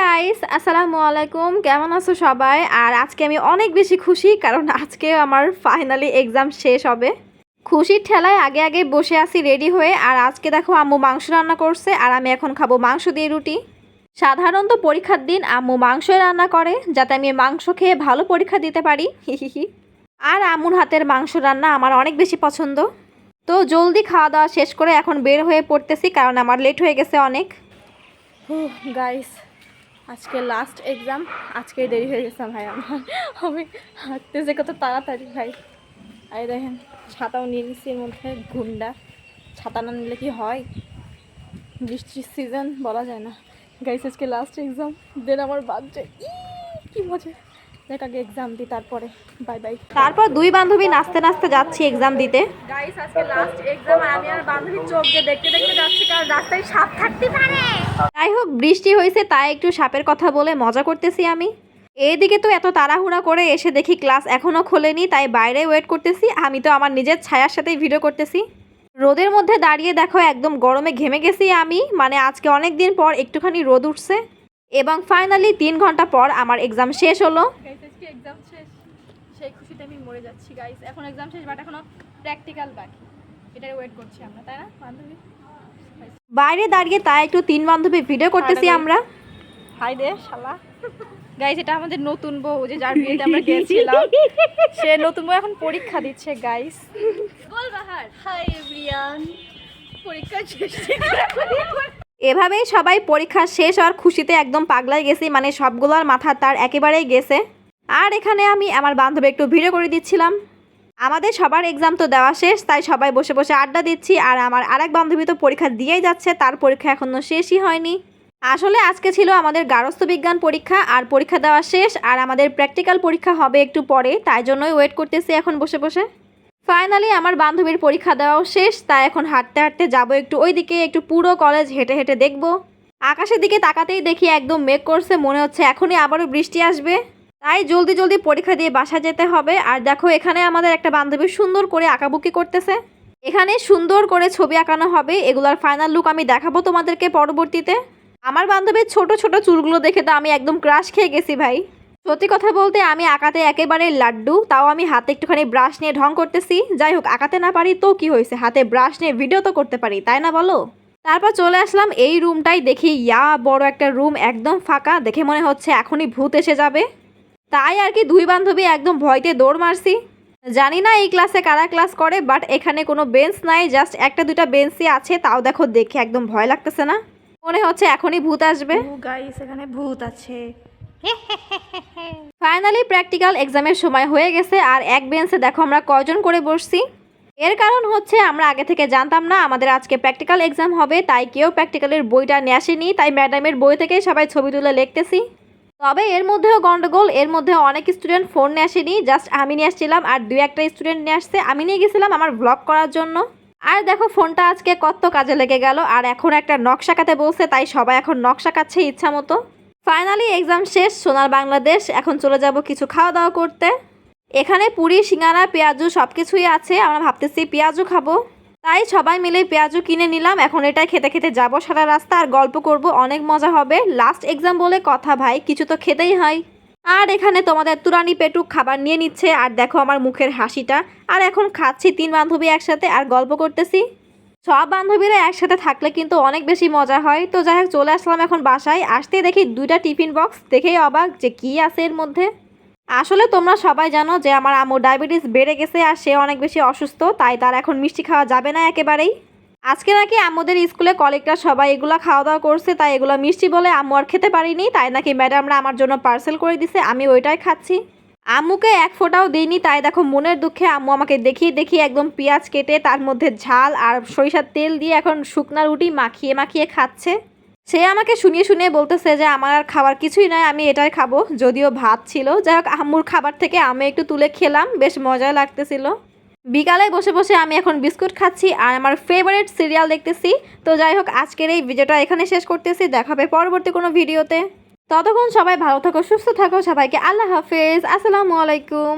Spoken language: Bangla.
গাইস আসসালামু আলাইকুম। কেমন আছো সবাই? আর আজকে আমি অনেক বেশি খুশি, কারণ আজকে আমার ফাইনালি এক্সাম শেষ হবে। খুশির ঠেলায় আগে আগে বসে আছি রেডি হয়ে। আর আজকে দেখো আম্মু মাংস রান্না করছে, আর আমি এখন খাব মাংস দিয়ে রুটি। সাধারণত পরীক্ষার দিন আম্মু মাংসই রান্না করে, যাতে আমি মাংস খেয়ে ভালো পরীক্ষা দিতে পারি। হিহিহি। আর আম্মুর হাতের মাংস রান্না আমার অনেক বেশি পছন্দ। তো জলদি খাওয়া দাওয়া শেষ করে এখন বের হয়ে পড়তেছি, কারণ আমার লেট হয়ে গেছে অনেক। গাইস আজকে লাস্ট এক্সাম আজকে দেরি হয়ে গেছে ভাই আমার। আমি হাঁটতে যে কত তাড়াতাড়ি ভাই। আরে দেখেন, ছাতাও নিয়ে নিচ্ছি এর মধ্যে, গুন্ডা। ছাতা না নিলে কি হয়? বৃষ্টির সিজন বলা যায় না। গাইস আজকে লাস্ট এক্সাম দেন আমার বাদ যায় কি মজা। দেখ আগে এক্সাম দিই তারপরে বাই বাই তারপর দুই বান্ধবী নাচতে নাচতে যাচ্ছি এক্সাম দিতে। গাইস আজকে লাস্ট এক্সাম আর আমি আর বান্ধবী চোখ দিয়ে দেখতে দেখতে যাচ্ছি কারণ রাস্তায় সাপ থাকতে পারে। যাই হোক বৃষ্টি হয়েছে তাই একটু সাপের কথা বলে মজা করতেছি আমি। এইদিকে তো এত তাড়াহুড়া করে এসে দেখি ক্লাস এখনও খোলেনি তাই বাইরে ওয়েট করতেছি। আমি তো আমার নিজের ছায়ার সাথেই ভিডিও করতেছি। রোদের মধ্যে দাঁড়িয়ে দেখো একদম গরমে ঘেমে গেছি আমি। মানে আজকে অনেক দিন পর একটুখানি রোদ উঠছে। এবং ফাইনালি তিন ঘণ্টা পর আমার এক্সাম শেষ হলো। এক্সাম শেষ। সেই খুশিতে আমি মরে যাচ্ছি গাইস এখন এক্সাম শেষ বাট এখনও প্র্যাকটিক্যাল বাকি। এটার ওয়েট করছি আমরা তাই না বান্ধবী? বাইরে দাঁড়িয়ে তাই একটু তিন বান্ধবী ভিডিও করতেছি আমরা। হাই দে শালা। গাইস এটা আমাদের নতুন বউ যে যার বিয়েতে আমরা গিয়েছিলাম সে নতুন বউ এখন পরীক্ষা দিচ্ছে গাইস গোলবাহার হাই এভরিওয়ান পরীক্ষা শেষ এভাবেই সবাই পরীক্ষা শেষ হওয়ার খুশিতে একদম পাগলাই গেছি মানে সবগুলোর মাথা তার একেবারেই গেছে। আর এখানে আমি আমার বান্ধবী একটু ভিডিও করে দিচ্ছিলাম। আমাদের সবার এক্সাম তো দেওয়া শেষ, তাই সবাই বসে বসে আড্ডা দিচ্ছি, আর আমার আরেক বান্ধবী তো পরীক্ষা দিয়েই যাচ্ছে, তার পরীক্ষা এখনও শেষই হয়নি। আসলে আজকে ছিল আমাদের গারস্থ বিজ্ঞান পরীক্ষা, আর পরীক্ষা দেওয়া শেষ, আর আমাদের প্র্যাকটিক্যাল পরীক্ষা হবে একটু পরে, তাই জন্যই ওয়েট করতেছি এখন বসে বসে। ফাইনালি আমার বান্ধবীর পরীক্ষা দেওয়াও শেষ, তাই এখন হাঁটতে হাঁটতে যাব একটু ওইদিকে, একটু পুরো কলেজ হেঁটে হেঁটে দেখব। আকাশের দিকে তাকাতেই দেখি একদম মেঘ করছে, মনে হচ্ছে এখনই আবারও বৃষ্টি আসবে। তাই জলদি জলদি পরীক্ষা দিয়ে বাসা যেতে হবে, আর দেখো এখানে আমাদের একটা বান্ধবী সুন্দর করে আঁকাবুকি করতেছে। এখানে সুন্দর করে ছবি আঁকানো হবে, এগুলার ফাইনাল লুক আমি দেখাবো তোমাদেরকে পরবর্তীতে। আমার বান্ধবীর ছোট ছোট চুলগুলো দেখে তো আমি একদম ক্রাশ খেয়ে গেছি ভাই। সত্যি কথা বলতে আমি আঁকাতে একেবারে লাড্ডু, তাও আমি হাতে একটুখানি ব্রাশ নিয়ে ঢং করতেছি। যাই হোক, আঁকাতে না পারি তো কি হয়েছে? হাতে ব্রাশ নিয়ে ভিডিও তো করতে পারি, তাই না বলো? তারপর চলে আসলাম এই রুমটাই দেখি, ইয়া বড় একটা রুম একদম ফাঁকা, দেখে মনে হচ্ছে এখনই ভূত এসে যাবে। তাই আর কি দুই বান্ধবী একদম ভয়তে দৌড় মারছি। জানি না এই ক্লাসে কারা ক্লাস করে বাট এখানে কোনো বেঞ্চ নাই জাস্ট একটা দুটা বেঞ্চই আছে, তাও দেখো দেখে একদম ভয় লাগতেছে না। মনে হচ্ছে এখনই ভূত আসবে। গাইস এখানে ভূত আছে। ফাইনালি প্র্যাকটিক্যাল এক্সামের সময় হয়ে গেছে আর এক বেঞ্চে দেখো আমরা কয়জন করে বসছি। এর কারণ হচ্ছে আমরা আগে থেকে জানতাম না আমাদের আজকে প্র্যাকটিক্যাল এক্সাম হবে, তাই কেউ প্র্যাকটিক্যালের বইটা নিয়ে আসেনি, তাই ম্যাডামের বই থেকেই সবাই ছবি তুলে লিখতেছি। তবে এর মধ্যেও গন্ডগোল, এর মধ্যে অনেক স্টুডেন্ট ফোন নিয়ে আসেনি জাস্ট আমি নিয়ে আসছিলাম আর দুই একটা স্টুডেন্ট নিয়ে আসছে, আমি নিয়ে গেছিলাম আমার ব্লগ করার জন্য। আর দেখো ফোনটা আজকে কত কাজে লেগে গেল, আর এখন একটা নকশা কাতে বলছে, তাই সবাই এখন নকশা কাচ্ছে ইচ্ছা মতো ফাইনালি এক্সাম শেষ, সোনার বাংলাদেশ। এখন চলে যাব কিছু খাওয়া দাওয়া করতে। এখানে পুরি, সিঙ্গারা, পেঁয়াজু সব কিছুই আছে। আমরা ভাবতেছি পেঁয়াজু খাব। তাই সবাই মিলে পেঁয়াজু কিনে নিলাম। এখন এটাই খেতে খেতে যাব সারা রাস্তা। আর গল্প করব, অনেক মজা হবে। লাস্ট এক্সাম বলে কথা ভাই, কিছু তো খেতেই হয়। আর এখানে তোমাদের তুরানি পেটুক খাবার নিয়ে নিচ্ছে। আর দেখো আমার মুখের হাসিটা। আর এখন খাচ্ছি তিন বান্ধবী একসাথে। আর গল্প করতেছি। সব বান্ধবীরা একসাথে থাকলে কিন্তু অনেক বেশি মজা হয়। তো যাই হোক, চলে আসলাম এখন বাসায়। আসতে দেখি দুইটা টিফিন বক্স। দেখেই অবাক যে কি আছে এর মধ্যে। আসলে তোমরা সবাই জানো যে আমার আম্মু ডায়াবেটিস বেড়ে গেছে আর সে অনেক বেশি অসুস্থ, তাই তার এখন মিষ্টি খাওয়া যাবে না একেবারেই। আজকে নাকি আম্মুদের স্কুলে কলেজরা সবাই এগুলো খাওয়া দাওয়া করছে, তাই এগুলো মিষ্টি বলে আম্মু আর খেতে পারিনি, তাই নাকি ম্যাডামরা আমার জন্য পার্সেল করে দিছে, আমি ওইটাই খাচ্ছি। আম্মুকে এক ফোঁটাও দিইনি, তাই দেখো মনের দুঃখে আম্মু আমাকে দেখিয়ে দেখিয়ে একদম পেঁয়াজ কেটে তার মধ্যে ঝাল আর সরিষার তেল দিয়ে এখন শুকনা রুটি মাখিয়ে মাখিয়ে খাচ্ছে। সে আমাকে শুনিয়ে শুনিয়ে বলতেছে যে, আমার আর খাবার কিছুই নয় আমি এটাই খাব। যদিও ভাত ছিল। যাই হোক, আম্মুর খাবার থেকে আমি একটু তুলে খেলাম, বেশ মজা লাগতেছিল। বিকালে বসে বসে আমি এখন বিস্কুট খাচ্ছি আর আমার ফেভারিট সিরিয়াল দেখতেছি। তো যাই হোক, আজকের এই ভিডিওটা এখানে শেষ করতেছি। দেখাবে পরবর্তী কোনো ভিডিওতে ততক্ষণ সবাই ভালো থাকো সুস্থ থাকো সবাইকে। আল্লাহ হাফেজ। আসসালামু আলাইকুম।